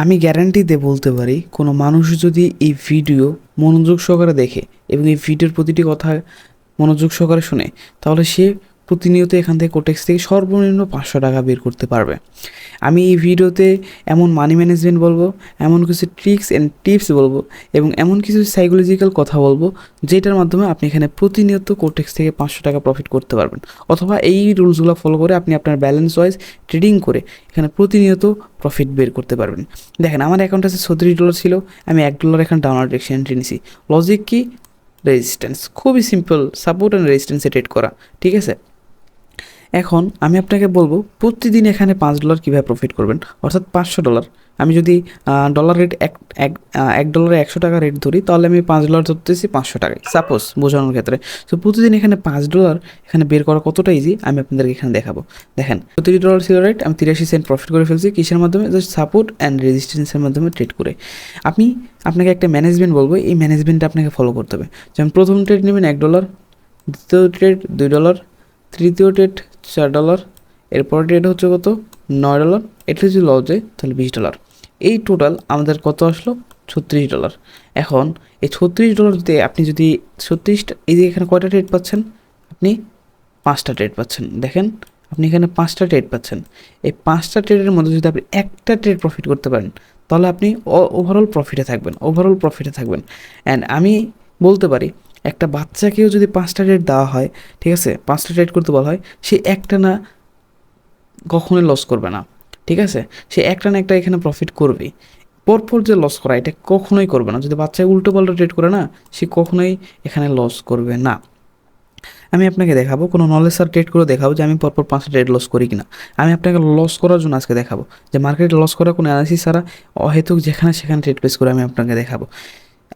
আমি গ্যারান্টি দিয়ে বলতে পারি, কোনো মানুষ যদি এই ভিডিও মনোযোগ সহকারে দেখে এবং এই ভিডিওর প্রতিটি কথা মনোযোগ সহকারে শুনে, তাহলে সে প্রতিনিয়ত এখান থেকে কোটেক্স থেকে সর্বনিম্ন পাঁচশো টাকা বের করতে পারবে। আমি এই ভিডিওতে এমন মানি ম্যানেজমেন্ট বলব, এমন কিছু ট্রিক্স অ্যান্ড টিপস বলব এবং এমন কিছু সাইকোলজিক্যাল কথা বলব যেটার মাধ্যমে আপনি এখানে প্রতিনিয়ত কোটেক্স থেকে পাঁচশো টাকা প্রফিট করতে পারবেন। অথবা এই রুলসগুলো ফলো করে আপনি আপনার ব্যালেন্স ওয়াইজ ট্রেডিং করে এখানে প্রতিনিয়ত প্রফিট বের করতে পারবেন। দেখেন, আমার অ্যাকাউন্ট আছে ছত্রিশ ডলার ছিল, আমি এক ডলার এখানে ডাউনলোড এক্সচেঞ্জ নিয়েছি লজিক কি? রেজিস্ট্যান্স খুবই সিম্পল সাপোর্ট অ্যান্ড রেজিস্ট্যান্সে ট্রেড করা, ঠিক আছে? এখন আমি আপনাকে বলব, প্রতিদিন এখানে পাঁচ ডলার কীভাবে প্রফিট করবেন? অর্থাৎ পাঁচশো ডলার আমি যদি ডলার রেট এক এক ডলারে একশো টাকা রেট ধরি, তাহলে আমি পাঁচ ডলার ধরতেছি পাঁচশো টাকায় সাপোজ বোঝানোর ক্ষেত্রে। তো প্রতিদিন এখানে পাঁচ ডলার এখানে বের করা কতটা ইজি আমি আপনাদেরকে এখানে দেখাবো। দেখেন প্রতিটি ডলার ছিল রেট আমি তিরাশি সেন্ট প্রফিট করে ফেলছি, কিসের মাধ্যমে? জাস্ট সাপোর্ট অ্যান্ড রেজিস্ট্যান্সের মাধ্যমে ট্রেড করে। আপনি, আপনাকে একটা ম্যানেজমেন্ট বলব, এই ম্যানেজমেন্টটা আপনাকে ফলো করতে হবে। যেমন প্রথম ট্রেড নেবেন এক ডলার দ্বিতীয় ট্রেড দুই ডলার তৃতীয় ট্রেড চার ডলার, এরপর ট্রেড হচ্ছে কত? নয় ডলার। এটা যদি লস যায় তাহলে বিশ ডলার। এই টোটাল আমাদের কত আসলো? ছত্রিশ ডলার। এখন এই ছত্রিশ ডলার যদি আপনি যদি ছত্রিশটা এই যে এখানে কয়টা ট্রেড পাচ্ছেন? আপনি পাঁচটা ট্রেড পাচ্ছেন। দেখেন, আপনি এখানে পাঁচটা ট্রেড পাচ্ছেন। এই পাঁচটা ট্রেডের মধ্যে যদি আপনি একটা ট্রেড প্রফিট করতে পারেন, তাহলে আপনি ওভারঅল প্রফিটে থাকবেন ওভারঅল প্রফিটে থাকবেন। অ্যান্ড আমি বলতে পারি একটা বাচ্চাকেও যদি পাঁচটা ট্রেড দেওয়া হয়, ঠিক আছে? পাঁচটা ট্রেড করতে বলা হয়, সে একটা না কখনোই লস করবে না, ঠিক আছে? সে একটা না একটা এখানে প্রফিট করবে পরপর যে লস করা, এটা কখনোই করবে না। যদি বাচ্চা উল্টো পাল্টা ট্রেড করে না, সে কখনোই এখানে লস করবে না। আমি আপনাকে দেখাবো, কোনো নলেজ আর ট্রেড করে দেখাবো যে আমি পরপর পাঁচটা ট্রেড লস করি কিনা। আমি আপনাকে লস করার জন্য আজকে দেখাবো। যে মার্কেটে লস করার কোনো অ্যানালিসিস ছাড়া অহেতুক যেখানে সেখানে ট্রেড প্লেস করে আমি আপনাকে দেখাবো।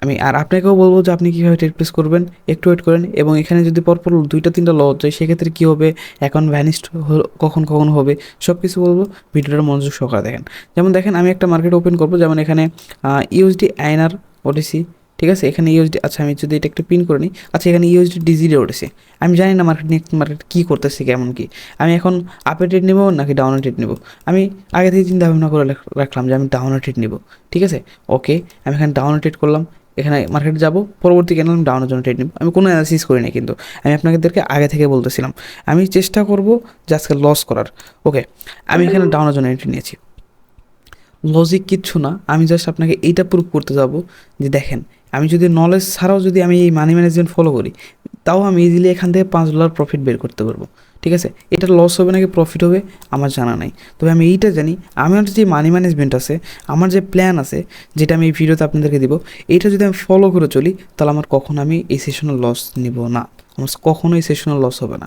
আমি আর আপনাকেও বলব যে আপনি কীভাবে ট্রেড প্লেস করবেন, একটু ওয়েট করেন এবং এখানে যদি পরপর দুইটা তিনটা লস যায়, সেক্ষেত্রে কী হবে? অ্যাকাউন্ট ভ্যানিস্ট কখন কখন হবে? সব কিছু বলব, ভিডিওটার মনোযোগ সহকারে দেখেন। যেমন দেখেন, আমি একটা মার্কেট ওপেন করব, যেমন এখানে ইউএসডি আইনার ওটিসি ঠিক আছে? এখানে ইউএসডি আচ্ছা আমি যদি এটা একটু পিন করে নিই আচ্ছা এখানে ইউএসডি ডিজিটে উঠেছে আমি জানি না মার্কেট নেক্সট মার্কেট কী করতেছে, কেমন কি। আমি এখন আপে ট্রেড নেব নাকি ডাউন ট্রেড নেব? আমি আগে থেকে চিন্তা ভাবনা করে রাখলাম যে আমি ডাউন ট্রেড নেব, ঠিক আছে? ওকে, আমি এখানে ডাউন ট্রেড করলাম এখানে মার্কেট যাব, পরবর্তী ক্যানেল আমি ডাউনের জন্য ট্রেড নিব। আমি কোনো অ্যানালিসিস করি না কিন্তু। আমি আপনাদেরকে আগে থেকে বলতেছিলাম, আমি চেষ্টা করব যে আজকে লস করার। ওকে আমি এখানে ডাউনের জন্য এন্ট্রি নিয়েছি। লজিক কিচ্ছু না, আমি জাস্ট আপনাকে এইটা প্রুভ করতে যাব যে দেখেন, আমি যদি নলেজ ছাড়াও যদি আমি এই মানি ম্যানেজমেন্ট ফলো করি তাও আমি ইজিলি এখান থেকে পাঁচ ডলার প্রফিট বের করতে পারব। ঠিক আছে? এটা লস হবে নাকি প্রফিট হবে আমার জানা নাই। তবে আমি এইটা জানি আমার যে মানি ম্যানেজমেন্ট আছে, আমার যে প্ল্যান আছে, যেটা আমি এই ভিডিওতে আপনাদেরকে দিব, এইটা যদি আমি ফলো করে চলি, তাহলে আমার কখনো আমি এই সেশনের লস নিব না। আমার কখনো এই সেশনের লস হবে না।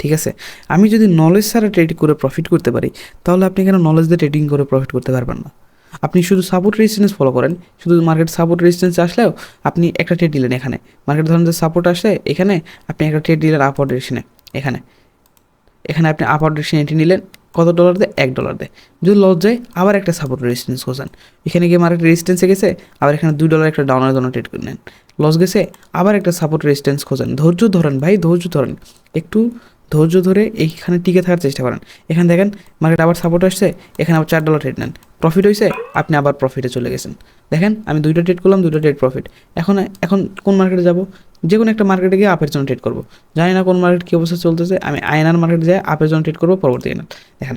ঠিক আছে? আমি যদি নলেজ ছাড়া ট্রেডিং করে প্রফিট করতে পারি, তাহলে আপনি কেন নলেজ দিয়ে ট্রেডিং করে প্রফিট করতে পারবেন না? আপনি শুধু সাপোর্ট রেজিস্ট্যান্স ফলো করেন। শুধু মার্কেট সাপোর্ট রেজিস্ট্যান্স আসলেও আপনি একটা ট্রেড দিলেন এখানে। মার্কেট ধরেন যে সাপোর্ট আসলে এখানে, আপনি একটা ট্রেড দিলেন আপওয়ার্ড ডিরেকশনে এখানে। এখানে আপনি আপওয়ার্ড ডিরেকশনে এটি নিলেন, কত ডলার দেয়? এক ডলার দেয়। যদি লস যায় আবার একটা সাপোর্ট রেজিস্ট্যান্স খোঁজেন। এখানে গিয়ে মার্কেট রেজিস্ট্যান্সে গেছে, আবার এখানে দুই ডলার একটা ডাউনের জন্য ট্রেড করে নেন। লস গেছে, আবার একটা সাপোর্ট রেজিস্ট্যান্স খোঁজেন। ধৈর্য ধরেন ভাই, ধৈর্য ধরেন। একটু ধৈর্য ধরে এইখানে টিকে থাকার চেষ্টা করেন। এখানে দেখেন মার্কেট আবার সাপোর্ট আসছে, এখানে আবার চার ডলার ট্রেড নেন। প্রফিট হয়েছে আপনি আবার প্রফিটে চলে গেছেন। দেখেন, আমি দুইটা ট্রেড করলাম, দুইটা ট্রেড প্রফিট এখন এখন কোন মার্কেটে যাব? যে কোনো একটা মার্কেটে গিয়ে আপের জন্য ট্রেড করব। জানি না কোন মার্কেট কী অবস্থা চলতেছে, আমি আয়নার মার্কেটে যাই আপের জন্য ট্রেড করব, পরবর্তী দিন দেখেন,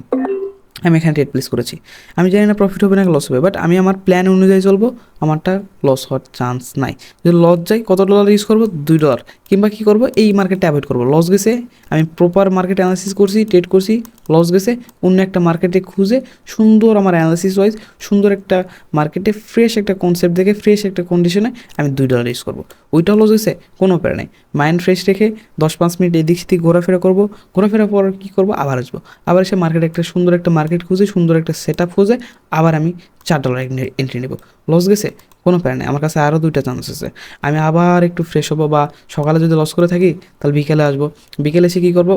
আমি এখানে ট্রেড প্লেস করেছি। আমি জানি না প্রফিট হবে না লস হবে বাট আমি আমার প্ল্যান অনুযায়ী চলবো। আমারটা লস হওয়ার চান্স নাই। যদি লস যাই, কত ডলার ইউজ করব? দুই ডলার কিংবা কী করব? এই মার্কেটে অ্যাভয়েড করব। লস গেছে, আমি প্রপার মার্কেট অ্যানালিসিস করছি ট্রেড করছি লস গেছে, অন্য একটা মার্কেটে খুঁজে সুন্দর আমার অ্যানালিসিস ওয়াইজ সুন্দর একটা মার্কেটে ফ্রেশ একটা কনসেপ্ট দেখে ফ্রেশ একটা কন্ডিশনে আমি দুই ডলার ইউজ করব। ওইটাও লস গেছে, কোনো প্যারা নেই। মাইন্ড ফ্রেশ রেখে দশ পাঁচ মিনিট এদিক সেদিক ঘোরাফেরা করব। ঘোরাফেরা পর কী করব? আবার আসব। আবার এসে মার্কেটে একটা সুন্দর একটা মার্কেট খুঁজে, সুন্দর একটা সেট আপ খুঁজে, আবার আমি চার ডলার এন্ট্রি নেব। লস গেছে? কোনো প্যারা নেই। আমার কাছে আরও দুইটা চান্স আছে। আমি আবার একটু ফ্রেশ হব বা সকালে যদি লস করে থাকি, তাহলে বিকেলে আসব। বিকেলে এসে কী করব?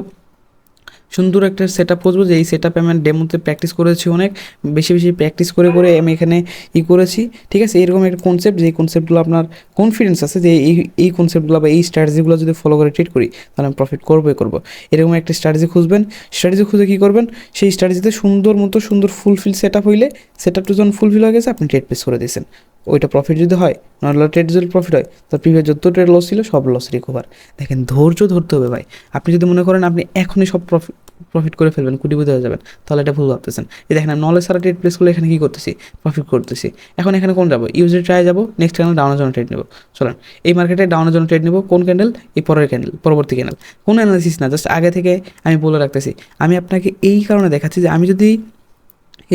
সুন্দর একটা সেট আপ করব যে এই সেট আপ আমি ডেমোতে প্র্যাকটিস করেছি অনেক, বেশি বেশি প্র্যাকটিস করে করে আমি এখানে ই করেছি। ঠিক আছে, এরকম একটা কনসেপ্ট যে এই কনসেপ্টগুলো আপনার কনফিডেন্স আছে, যে এই এই কনসেপ্টগুলো বা এই স্ট্র্যাটেজিগুলো যদি ফলো করে ট্রিট করি, তাহলে আমি প্রফিট করবোই করব। এরকম একটা স্ট্র্যাটেজি খুঁজবেন। স্ট্র্যাটেজি খুঁজে কী করবেন? সেই স্ট্র্যাটেজিতে সুন্দর মতো সুন্দর ফুলফিল সেট আপ হইলে সেট আপটা যখন ফুলফিল হয়ে গেছে, আপনি ট্রেড প্লেস করে দিয়েছেন। ওইটা প্রফিট যদি হয় নর্মাল ট্রেড যদি প্রফিট হয় তো প্রিভিয়াস যত ট্রেড লস ছিল, সব লস রিকভার দেখেন, ধৈর্য ধরতে হবে ভাই। আপনি যদি মনে করেন আপনি এখনই সব প্রফিট প্রফিট করে ফেলবেন, কোটিপতি হয়ে যাবেন। তাহলে এটা ভুল ভাবতেছেন। এই দেখেন আমি নলেজ সারা ট্রেড প্লেস করলে এখানে কী করতেছি? প্রফিট করতেছি। এখন এখানে কোন যাব? ইউজে ট্রাই যাব নেক্সট ক্যান্ডেল ডাউনের জন্য ট্রেড নেব। চলেন, এই মার্কেটে ডাউনের জন্য ট্রেড নেব। কোন ক্যান্ডেল এই পরের ক্যান্ডেল পরবর্তী ক্যান্ডেল কোনো অ্যানালিসিস না জাস্ট আগে থেকে আমি বলে রাখতেছি। আমি আপনাকে এই কারণে দেখাচ্ছি যে আমি যদি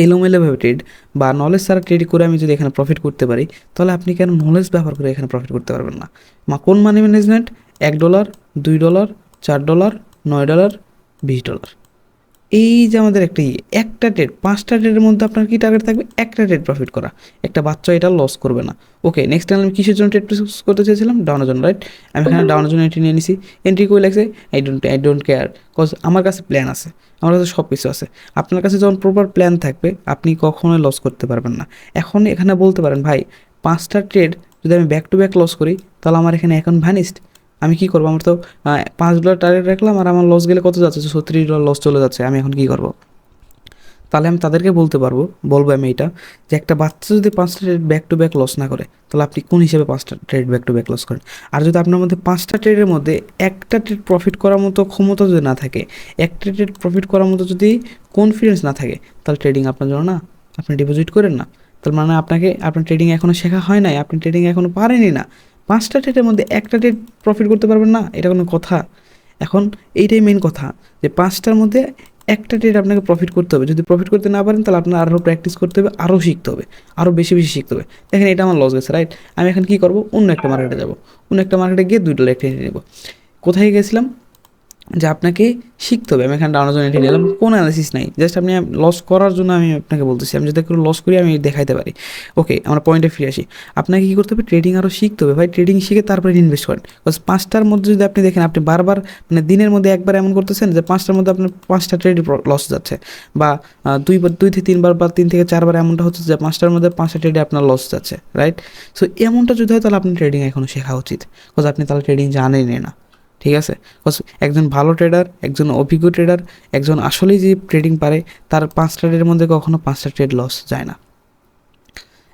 এলোমেলোভাবে ট্রেড বা নলেজ ছাড়া ট্রেড করে আমি যদি এখানে প্রফিট করতে পারি, তাহলে আপনি কেন নলেজ ব্যবহার করে এখানে প্রফিট করতে পারবেন না? কোন মানি ম্যানেজমেন্ট এক ডলার দুই ডলার চার ডলার নয় ডলার বিশ ডলার এই যে আমাদের একটা ইয়ে একটা ট্রেড পাঁচটা ট্রেডের মধ্যে আপনার কী টার্গেট থাকবে? একটা ট্রেড প্রফিট করা। একটা বাচ্চা এটা লস করবে না। ওকে নেক্সট টাইম আমি কিসের জন্য ট্রেড করতে চেয়েছিলাম? ডাউনের জন্য রাইট আমি এখানে ডাউনের জন্য এন্ট্রি নিয়ে নিছি। এন্ট্রি করে লাগছে? I don't I don't care cause আমার কাছে প্ল্যান আছে। আমার কাছে সব কিছু আছে। আপনার কাছে যখন প্রপার প্ল্যান থাকবে, আপনি কখনোই লস করতে পারবেন না। এখন এখানে বলতে পারেন, ভাই, পাঁচটা ট্রেড যদি আমি ব্যাক টু ব্যাক লস করি, তাহলে আমার এখানে এখন ভ্যানিস্ট আমি কি করব? আমার তো পাঁচ ডলার টার্গেট রাখলাম আর আমার লস গেলে কত যাচ্ছে? ছত্রিশ ডলার লস চলে যাচ্ছে, আমি এখন কি করব? তাহলে আমি তাদেরকে বলতে পারব, বলব আমি এটা, যে একটা বাচ্চা যদি পাঁচটা trade back to back loss না করে, তাহলে আপনি কোন হিসেবে পাঁচটা trade back to back loss করেন? আর যদি আপনার মধ্যে পাঁচটা ট্রেডের মধ্যে একটা ট্রেড প্রফিট করার মতো ক্ষমতা যদি না থাকে, একটা ট্রেড প্রফিট করার মতো যদি কনফিডেন্স না থাকে, তাহলে ট্রেডিং আপনার জন্য না, আপনি ডিপোজিট করেন না। তার মানে আপনাকে, আপনার ট্রেডিং এখনও শেখা হয় নাই, আপনি ট্রেডিং এখনও পারেনই না। পাঁচটা ডেটের মধ্যে একটা ডেট প্রফিট করতে পারবেন না, এটা কোনো কথা। এখন এইটাই মেন কথা, যে পাঁচটার মধ্যে একটা ডেট আপনাকে প্রফিট করতে হবে। যদি প্রফিট করতে না পারেন, তাহলে আপনার আরও প্র্যাকটিস করতে হবে আরও শিখতে হবে আরও বেশি বেশি শিখতে হবে। দেখেন এটা আমার লস গেছে রাইট আমি এখন কী করব? অন্য একটা মার্কেটে যাব। অন্য একটা মার্কেটে গিয়ে দুই ডলার একটা নেব। কোথায় গেছিলাম? যে আপনাকে শিখতে হবে। আমি এখানে ডাউনের জন্য এটি নিলাম। কোনো অ্যানালিসিস নাই। জাস্ট আপনি লস করার জন্য আমি আপনাকে বলতেছি। আমি যদি একটু লস করি, আমি দেখাইতে পারি। ওকে আমরা পয়েন্টে ফিরে আসি। আপনাকে কী করতে হবে? ট্রেডিং আরও শিখতে হবে। ভাই ট্রেডিং শিখে তারপরে ইনভেস্ট করেন। বিকজ পাঁচটার মধ্যে যদি আপনি দেখেন, আপনি বারবার মানে দিনের মধ্যে একবার এমন করতেছেন যে পাঁচটার মধ্যে আপনার পাঁচটা ট্রেড লস যাচ্ছে। বা দুইবার দুই থেকে তিনবার বা, তিন থেকে চারবার এমনটা হচ্ছে যে পাঁচটার মধ্যে পাঁচটা ট্রেডে আপনার লস যাচ্ছে রাইট সো এমনটা যদি হয়, তাহলে আপনি ট্রেডিং এখনও শেখা উচিত। বিকজ আপনি তাহলে ট্রেডিং জানেনই না। ঠিক আছে? একজন ভালো ট্রেডার একজন অভিজ্ঞ ট্রেডার একজন আসলেই যে ট্রেডিং পারে, তার পাঁচটা ট্রেডের মধ্যে কখনও পাঁচটা ট্রেড লস যায় না।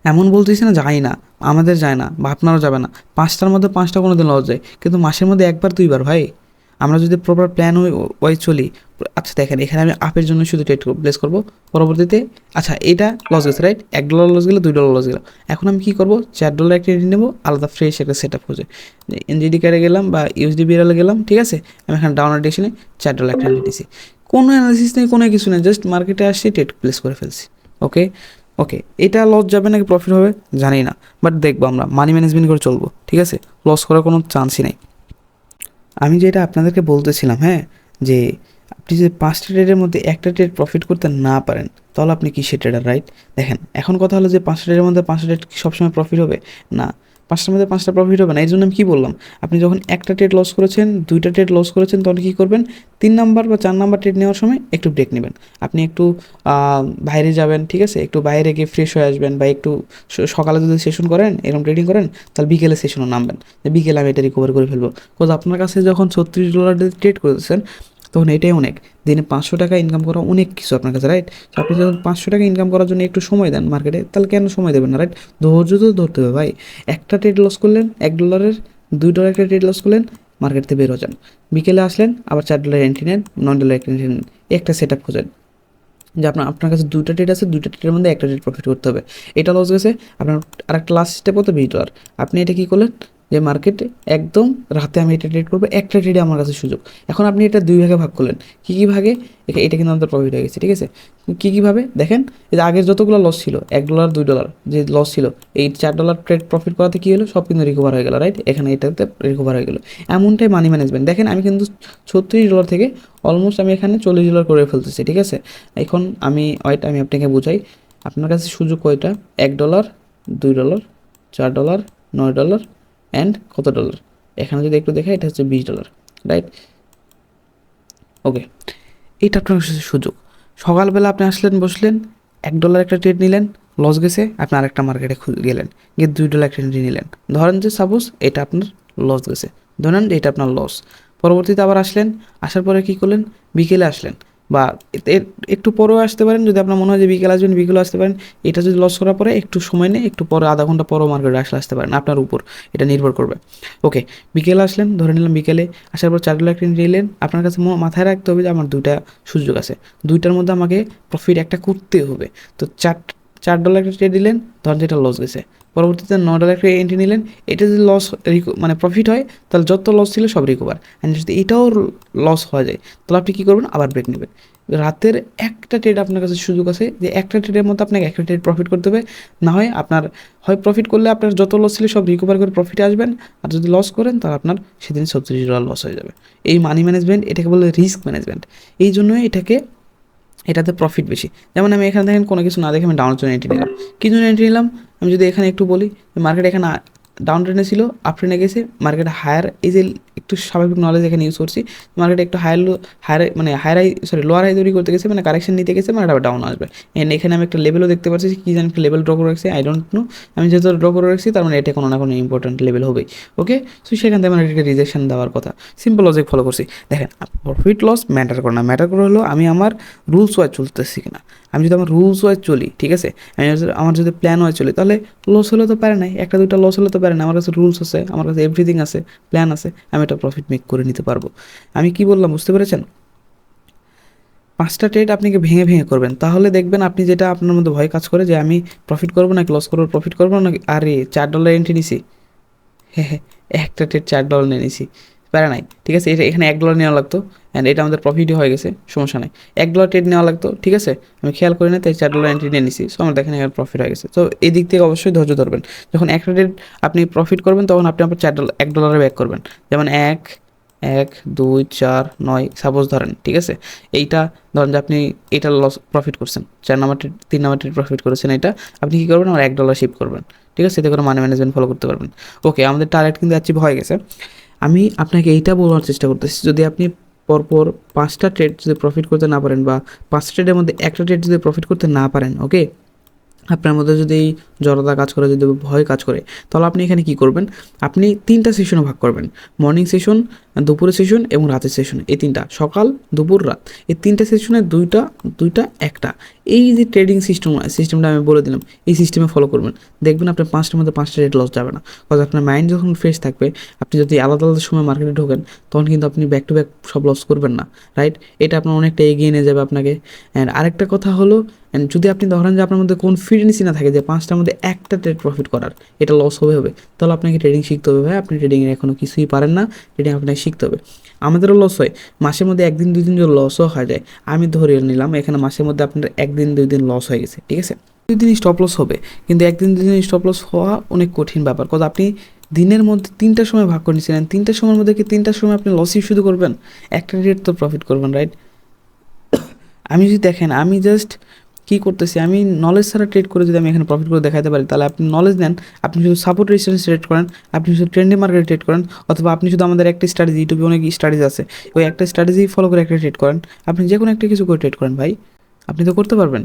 এমন বলতেছি না যায় না, আমাদের যায় না বা আপনারও যাবে না। পাঁচটার মধ্যে পাঁচটা কোনো দিন লস যায়, কিন্তু মাসের মধ্যে একবার দুইবার ভাই। আমরা যদি প্রপার প্ল্যান ওয়াই চলি আচ্ছা দেখেন, এখানে আমি আপের জন্য শুধু ট্রেড প্লেস করব, পরবর্তীতে আচ্ছা এটা লস গেছে রাইট এক ডলার লস গেলে, দুই ডলার লস গেল। এখন আমি কী করব? চার ডলার একটা রেডি নেব, আলাদা ফ্রেশ একটা সেট আপ খুঁজে এনজিডি কারে গেলাম বা ইউএসডি বিরালে গেলাম, ঠিক আছে? আমি এখানে ডাউন ডিশনে চার ডলার একটা দিয়েছি কোনো অ্যানালিসিস নেই, কোনো কিছু নেই জাস্ট মার্কেটে আসছি ট্রেড প্লেস করে ফেলছি ওকে ওকে এটা লস যাবে নাকি প্রফিট হবে জানি না বাট দেখব আমরা মানি ম্যানেজমেন্ট করে চলবো, ঠিক আছে? লস করার কোনো চান্সই নেই। আমি যেটা আপনাদেরকে বলতেছিলাম হ্যাঁ? যে আপনি যদি পাঁচটা ট্রেডের মধ্যে একটা ট্রেড প্রফিট করতে না পারেন, তাহলে আপনি কিসের ট্রেডার রাইট দেখেন, এখন কথা হলো যে পাঁচটা ট্রেডের মধ্যে পাঁচটা ট্রেড সবসময় প্রফিট হবে? না। পাঁচটার মধ্যে পাঁচটা প্রফিট হবে না। এই জন্য আমি কী বললাম? আপনি যখন একটা ট্রেড লস করেছেন, দুইটা ট্রেড লস করেছেন, তখন কী করবেন? তিন নাম্বার বা চার নাম্বার ট্রেড নেওয়ার সময় একটু ব্রেক নেবেন। আপনি একটু বাইরে যাবেন, ঠিক আছে? একটু বাইরে গিয়ে ফ্রেশ হয়ে আসবেন বা একটু সকালে যদি সেশন করেন, এরকম ট্রেডিং করেন, তাহলে বিকেলে সেশনও নামবেন। বিকেলে আমি এটা রিকভার করে ফেলব। বিকজ আপনার কাছে যখন ছত্রিশ ডলার ট্রেড করেছেন তখন এটাই অনেক। দিনে পাঁচশো টাকা ইনকাম করা অনেক কিছু আপনার কাছে রাইট আপনি যখন পাঁচশো টাকা ইনকাম করার জন্য একটু সময় দেন মার্কেটে তাহলে কেন সময় দেবেন না রাইট ধৈর্য তো ধরতে হবে ভাই। একটা ট্রেড লস করলেন, এক ডলারের দুই ডলার একটা ট্রেড লস করলেন মার্কেট থেকে বের যান। বিকেলে আসলেন, আবার চার ডলার এন্ট্রি নেন, নয় ডলার একটা এন্ট্রি নেন, একটা সেট আপ খোঁজেন। যে আপনার আপনার কাছে দুইটা ট্রেড আছে, দুইটা ট্রেডের মধ্যে একটা ট্রেড প্রফিট করতে হবে। এটা লস গেছে, আপনার আরেকটা লাস্ট স্টেপ হতো বিশ ডলার আপনি এটা কী করলেন? যে মার্কেটে একদম রাতে আমি এটা ট্রেড করব, একটা ট্রেডে আমার কাছে সুযোগ। এখন আপনি এটা দুই ভাগে ভাগ করলেন। কী কী ভাগে? এটা কিন্তু আমাদের প্রফিট হয়ে গেছে, ঠিক আছে? কী কীভাবে দেখেন, এই যে আগের যতগুলো লস ছিল, এক ডলার দুই ডলার যে লস ছিল, এই চার ডলার ট্রেড প্রফিট করাতে কী হলো? সব কিন্তু রিকভার হয়ে গেল রাইট এখানে এটাতে রিকভার হয়ে গেলো। এমনটাই মানি ম্যানেজমেন্ট দেখেন, আমি কিন্তু ছত্রিশ ডলার থেকে অলমোস্ট আমি এখানে চল্লিশ ডলার করে ফেলতেছি, ঠিক আছে? এখন আমি ওয়েট আমি আপনাকে বুঝাই। আপনার কাছে সুযোগ কয়টা? এক ডলার দুই ডলার চার ডলার নয় ডলার অ্যান্ড কত ডলার এখানে যদি একটু দেখা, এটা হচ্ছে বিশ ডলার রাইট ওকে এটা আপনার সুযোগ। সকালবেলা আপনি আসলেন, বসলেন, এক ডলার একটা ট্রেড নিলেন লস গেছে, আপনি আরেকটা মার্কেটে গেলেন, গিয়ে দুই ডলার একটা ট্রেড নিলেন। ধরেন যে সাপোজ এটা আপনার লস গেছে, ধরেন এটা আপনার লস পরবর্তীতে আবার আসলেন, আসার পরে কী করলেন? বিকেলে আসলেন। বা একটু পরেও আসতে পারেন, যদি আপনার মনে হয় যে বিকেল আসবেন বিকেলে আসতে পারেন। এটা যদি লস করার পরে একটু সময় নেই একটু পরে আধা ঘণ্টা পরও মার্কেটে আসলে আসতে পারেন, আপনার উপর। এটা নির্ভর করবে। ওকে বিকেলে আসলেন, ধরে নিলাম বিকেলে, আসার পর চার লাখ নিলেন। আপনার কাছে মাথায় রাখতে হবে যে আমার দুইটা সুযোগ আছে। দুইটার মধ্যে আমাকে প্রফিট একটা করতে হবে। তো চার চার ডলার একটা ট্রেড দিলেন ধরেন যেটা লস গেছে পরবর্তীতে ন ডলার একটা এন্ট্রি নিলেন, এটা যদি লস মানে প্রফিট হয়, তাহলে যত লস ছিল সব রিকভার অ্যান্ড যদি এটাও লস হয়ে যায়, তাহলে আপনি কী করবেন? আবার ব্রেক নেবেন। রাতের একটা ট্রেড আপনার কাছে সুযোগ আছে যে একটা ট্রেডের মধ্যে আপনাকে একটা ট্রেড প্রফিট করতে হবে। না হয় আপনার, হয় প্রফিট করলে আপনার যত লস ছিল সব রিকভার করে প্রফিটে আসবেন, আর যদি লস করেন, তাহলে আপনার সেদিন ছত্রিশ ডলার লস হয়ে যাবে। এই মানি ম্যানেজমেন্ট এটাকে বলে রিস্ক ম্যানেজমেন্ট এই জন্যই এটাকে এটাতে প্রফিট বেশি। যেমন আমি এখানে দেখেন কোনো কিছু না দেখে আমি ডাউন জন্য এন্ট্রি নিলাম। কী এন্ট্রি নিলাম? আমি যদি এখানে একটু বলি মার্কেট এখানে ডাউন ট্রেনে ছিল আপ ট্রেনে গেছে মার্কেট হায়ার এই যে একটু স্বাভাবিক নলেজ এখানে ইউজ করছি মার্কেট একটু হায়ার হায়ার মানে higher high sorry lower high তৈরি করতে গেছে মানে কারেকশন নিতে গেছে মানে আবার ডাউন আসবে। এন্ড এখানে আমি একটা লেভেলও দেখতে পাচ্ছি, কি জানি একটা লেভেল ড্র করে রাখছি আই ডোন্ট নো আমি যেহেতু ড্র করে রাখছি, তার মানে এটা কোনো না কোনো ইম্পর্টেন্ট লেভেল হবেই। ওকে সো সেখান থেকে আমার এটাকে রিজেকশন দেওয়ার কথা। সিম্পল লজিক ফলো করছি। দেখেন প্রফিট লস ম্যাটার করে না। ম্যাটার করে হলো আমি আমার রুলস ওয়াইজ চলতেছি কিনা। আমি যদি আমার রুলস ওয়াইজ চলি, ঠিক আছে? আমি আমার যদি প্ল্যান ওয়াইজ চলি, তাহলে লস হলে তো পারে নাই। একটা দুটা লস হলে তো পারে না আমার কাছে রুলস আছে, আমার কাছে এভরিথিং আছে প্ল্যান আছে, আমি একটা প্রফিট মেক করে নিতে পারব। আমি কি বললাম, বুঝতে পেরেছেন? পাঁচটা ট্রেড আপনাকে ভেঙে ভেঙে করবেন? তাহলে দেখবেন আপনি যেটা আপনার মধ্যে ভয় কাজ করে যে, আমি প্রফিট করব নাকি লস করব প্রফিট করব নাকি? আরে, চার ডলার এন্ট্রি নিছি। হ্যাঁ হ্যাঁ একটা ট্রেড চার ডলার নিয়ে নিছি। প্যারা নাই, ঠিক আছে? এটা এখানে এক ডলার নেওয়া লাগতো অ্যান্ড এটা আমাদের প্রফিটই হয়ে গেছে, সমস্যা নাই। এক ডলার ট্রেড নেওয়া লাগতো, ঠিক আছে? আমি খেয়াল করি না, তাই চার ডলার এন্ট্রি নিয়ে নিছি। সো আমার দেখেন এখানে প্রফিট হয়ে গেছে। তো এই দিক থেকে অবশ্যই ধৈর্য ধরবেন। যখন একটা ট্রেড আপনি প্রফিট করবেন, তখন আপনি আপনার চার ডলার এক ডলারে ব্যাক করবেন। যেমন এক এক, দুই, চার, নয় সাপোজ ধরেন, ঠিক আছে? এইটা, ধরেন যে আপনি এটা লস প্রফিট করছেন। চার নাম্বার ট্রেড তিন নাম্বার ট্রেড প্রফিট করেছেন এটা, আপনি কী করবেন? আমার এক ডলার শিপ করবেন। ঠিক আছে? এতে করে মানি ম্যানেজমেন্ট ফলো করতে পারবেন। ওকে আমাদের টার্গেট কিন্তু অ্যাচিভ হয়ে গেছে। আমি আপনাকে এইটা বলার চেষ্টা করতেছি, যদি আপনি পরপর পাঁচটা ট্রেড যদি প্রফিট করতে না পারেন বা পাঁচটা ট্রেডের মধ্যে একটা ট্রেড যদি প্রফিট করতে না পারেন ওকে আপনার মধ্যে যদি জড়তা কাজ করে, যদি ভয় কাজ করে, তাহলে আপনি এখানে কি করবেন? আপনি তিনটা সেশনও ভাগ করবেন। মর্নিং সেশন দুপুরের সেশন এবং রাতের সেশন এই তিনটা। সকাল, দুপুর, রাত। এই তিনটা সেশনে দুইটা দুইটা, একটা। এই যে ট্রেডিং সিস্টেম সিস্টেমটা আমি বলে দিলাম, এই সিস্টেমে ফলো করবেন। দেখবেন আপনার পাঁচটার মধ্যে পাঁচটা রেট লস যাবে না। কারণ আপনার মাইন্ড যখন ফ্রেশ থাকবে, আপনি যদি আলাদা আলাদা সময় মার্কেটে ঢোকেন, তখন কিন্তু আপনি ব্যাক টু ব্যাক সব লস করবেন না রাইট এটা আপনার অনেকটা এগিয়ে নিয়ে যাবে আপনাকে। অ্যান্ড আরেকটা কথা হলো অ্যান্ড যদি আপনি ধরেন যে আপনার মধ্যে কোন ফিডেন্সি না থাকে যে পাঁচটার মধ্যে একটা ট্রেড প্রফিট করার, এটা লস হবে হবে, তাহলে আপনাকে ট্রেডিং শিখতে হবে ভাই। আপনি ট্রেডিংয়ে এখনও কিছুই পারেন না। ট্রেডিং আপনাকে শিখতে হবে। আমাদেরও লস হয়, মাসের মধ্যে একদিন দুই দিন যদি লসও হয়ে যায়, আমি ধরে নিলাম এখানে মাসের মধ্যে আপনার একদিন দুই দিন লস হয়ে গেছে, ঠিক আছে? দুই দিন স্টপ লস হবে, কিন্তু একদিন, দুই দিন স্টপ লস হওয়া অনেক কঠিন ব্যাপার কারণ আপনি দিনের মধ্যে তিনটার সময় ভাগ করে নিয়েছিলেন তিনটার সময়ের মধ্যে কি তিনটার সময় আপনি লসই শুধু করবেন? একটা রেট তো প্রফিট করবেন রাইট আমি যদি দেখেন, আমি জাস্ট কী করতেছি? আমি নলেজ ছাড়া ট্রেড করে যদি আমি এখানে প্রফিট করে দেখাতে পারি, তাহলে আপনি নলেজ নেন আপনি শুধু সাপোর্ট রেজিস্ট্যান্স ট্রেড করেন, আপনি শুধু ট্রেন্ডি মার্কেটে ট্রেড করেন, অথবা আপনি শুধু আমাদের একটা স্ট্র্যাটেজি ইউটিউবে অনেক স্ট্র্যাটেজি আছে। ওই একটা স্ট্র্যাটেজি ফলো করে একটা ট্রেড করেন। আপনি যে কোনো একটা কিছু করে ট্রেড করেন ভাই। আপনি তো করতে পারবেন।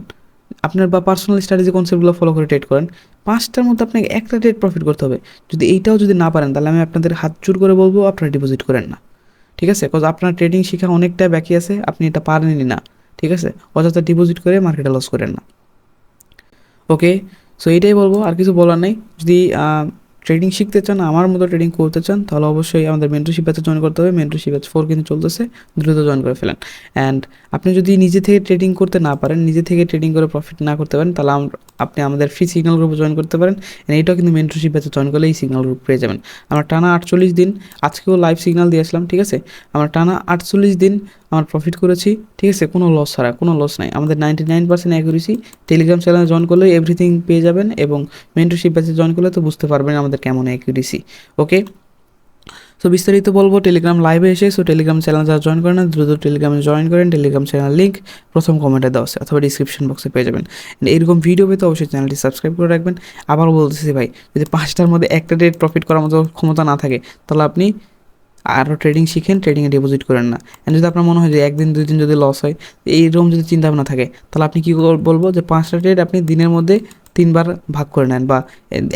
আপনার বা পার্সোনাল স্ট্র্যাটেজি কনসেপ্টগুলো ফলো করে ট্রেড করেন। পাঁচটার মধ্যে আপনাকে একটা ট্রেড প্রফিট করতে হবে। যদি এইটাও যদি না পারেন, তাহলে আমি আপনাদের হাত চুর করে বলব, আপনারা ডিপোজিট করেন না। ঠিক আছে? বিকজ আপনার ট্রেডিং শেখা অনেকটা বাকি আছে, আপনি এটা পারেনই না। ঠিক আছে? অযথা ডিপোজিট করে মার্কেটে লস করেন না। ওকে সো এইটাই বলব, আর কিছু বলার নেই। যদি ট্রেডিং শিখতে চান, আমার মতো ট্রেডিং করতে চান, তাহলে অবশ্যই আমাদের মেন্টরশিপ ব্যাচে জয়েন করতে হবে। মেন্টরশিপ ব্যাচ ফোর কিন্তু চলতেছে, দ্রুত জয়েন করে ফেলেন। অ্যান্ড আপনি যদি নিজে থেকে ট্রেডিং করতে না পারেন, নিজে থেকে ট্রেডিং করে প্রফিট না করতে পারেন, তাহলে আপনি আমাদের ফ্রি সিগন্যাল গ্রুপে জয়েন করতে পারেন। এটাও কিন্তু মেন্টরশিপ ব্যাচে জয়েন করলে এই সিগন্যাল গ্রুপ পেয়ে যাবেন। আমরা টানা আটচল্লিশ দিন, আজকেও লাইভ সিগন্যাল দিয়ে আসলাম, ঠিক আছে? আমরা টানা আটচল্লিশ দিন আমার প্রফিট করেছি, ঠিক আছে? কোনো লস ছাড়া, কোনো লস নাই। আমাদের ninety nine percent accuracy Telegram চ্যানেলে জয়েন করলে এভরিথিং পেয়ে যাবেন এবং মেন্টরশিপ ব্যাচে জয়েন করলে তো বুঝতে পারবেন আমাদের কেমন অ্যাকুরেসি ওকে সো বিস্তারিত বলব টেলিগ্রাম লাইভে এসে সো টেলিগ্রাম চ্যানেল যারা জয়েন করেন দ্রুত টেলিগ্রামে জয়েন করেন। টেলিগ্রাম চ্যানেল লিঙ্ক প্রথম কমেন্টে দেওয়া আছে, অথবা ডিসক্রিপশন বক্সে পেয়ে যাবেন। এরকম ভিডিও পেতে অবশ্যই চ্যানেলটি সাবস্ক্রাইব করে রাখবেন। আবার বলতেছি ভাই, যদি পাঁচটার মধ্যে একটা ডেট প্রফিট করার মতো ক্ষমতা না থাকে, তাহলে আপনি আরও ট্রেডিং শিখেন ট্রেডিংয়ে ডিপোজিট করেন না। যদি আপনার মনে হয় যে একদিন, দুই দিন যদি লস হয় এইরকম যদি চিন্তা ভাবনা থাকে, তাহলে আপনি কী বলব যে পাঁচটা ট্রেড আপনি দিনের মধ্যে তিনবার ভাগ করে নেন বা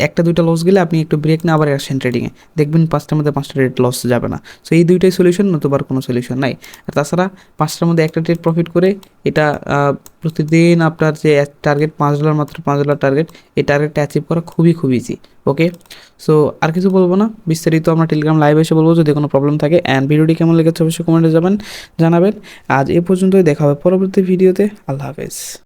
একটা দুইটা লস গেলে আপনি একটু ব্রেক না আবার আসেন ট্রেডিংয়ে দেখবেন পাঁচটার মধ্যে পাঁচটা ট্রেড লস যাবে না। সো এই দুইটাই সলিউশন নতুবার কোনো সলিউশন নাই। আর তাছাড়া পাঁচটার মধ্যে একটা ট্রেড প্রফিট করে এটা প্রতিদিন আপনার যে টার্গেট পাঁচ ডলার মাত্র, পাঁচ ডলার টার্গেট এই টার্গেটটা অ্যাচিভ করা খুবই, খুব ইজি ওকে সো আর কিছু বলব না। বিস্তারিত আমরা টেলিগ্রাম লাইভ এসে বলব যদি কোনো প্রবলেম থাকে। অ্যান্ড ভিডিওটি কেমন লেগেছে অবশ্যই কমেন্টে যাবেন জানাবেন আজ এ পর্যন্তই। দেখা হবে পরবর্তী ভিডিওতে আল্লাহ হাফেজ।